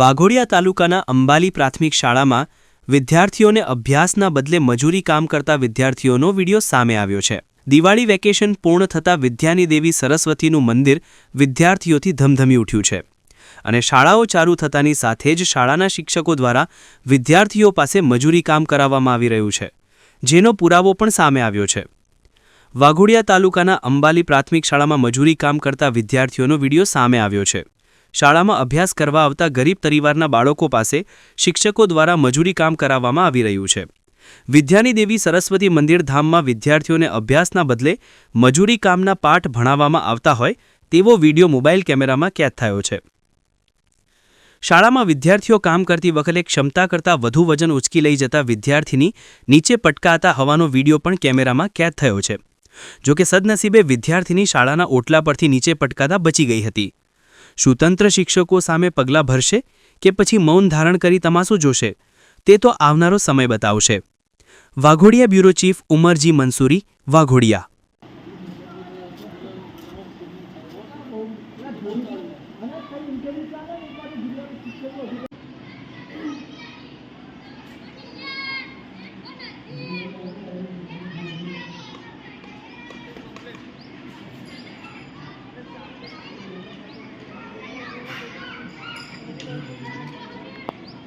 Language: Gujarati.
વાઘોડિયા તાલુકાના અંબાલી પ્રાથમિક શાળામાં વિદ્યાર્થીઓને અભ્યાસના બદલે મજૂરી કામ કરતા વિદ્યાર્થીઓનો વીડિયો સામે આવ્યો છે. દિવાળી વેકેશન પૂર્ણ થતાં વિદ્યાની દેવી સરસ્વતીનું મંદિર વિદ્યાર્થીઓથી ધમધમી ઉઠ્યું છે. અને શાળાઓ ચાલુ થતાની સાથે જ શાળાના શિક્ષકો દ્વારા વિદ્યાર્થીઓ પાસે મજૂરી કામ કરાવવામાં આવી રહ્યું છે, જેનો પુરાવો પણ સામે આવ્યો છે. વાઘોડિયા તાલુકાના અંબાલી પ્રાથમિક શાળામાં મજૂરી કામ કરતા વિદ્યાર્થીઓનો વીડિયો સામે આવ્યો છે. શાળામાં અભ્યાસ કરવા આવતા ગરીબ પરિવારના બાળકો પાસે શિક્ષકો દ્વારા મજૂરી કામ કરાવવામાં આવી રહ્યું છે. વિદ્યાની દેવી સરસ્વતી મંદિર ધામમાં વિદ્યાર્થીઓને અભ્યાસના બદલે મજૂરી કામના પાઠ ભણાવવામાં આવતા હોય તેવો વીડિયો મોબાઈલ કેમેરામાં કેદ થયો છે. શાળામાં વિદ્યાર્થીઓ કામ કરતી વખતે ક્ષમતા કરતાં વધુ વજન ઉચકી લઈ જતા વિદ્યાર્થીની નીચે પટકાતા હવાનો વીડિયો પણ કેમેરામાં કેદ થયો છે. જોકે સદનસીબે વિદ્યાર્થીની શાળાના ઓટલા પરથી નીચે પટકાતા બચી ગઈ હતી. શું તંત્ર શિક્ષકો સામે પગલાં ભરશે કે પછી મૌન ધારણ કરી તમાશું જોશે? તે તો આવનારો સમય બતાવશે. Vaghodiya bureau chief Umarji Mansuri, Vaghodiya.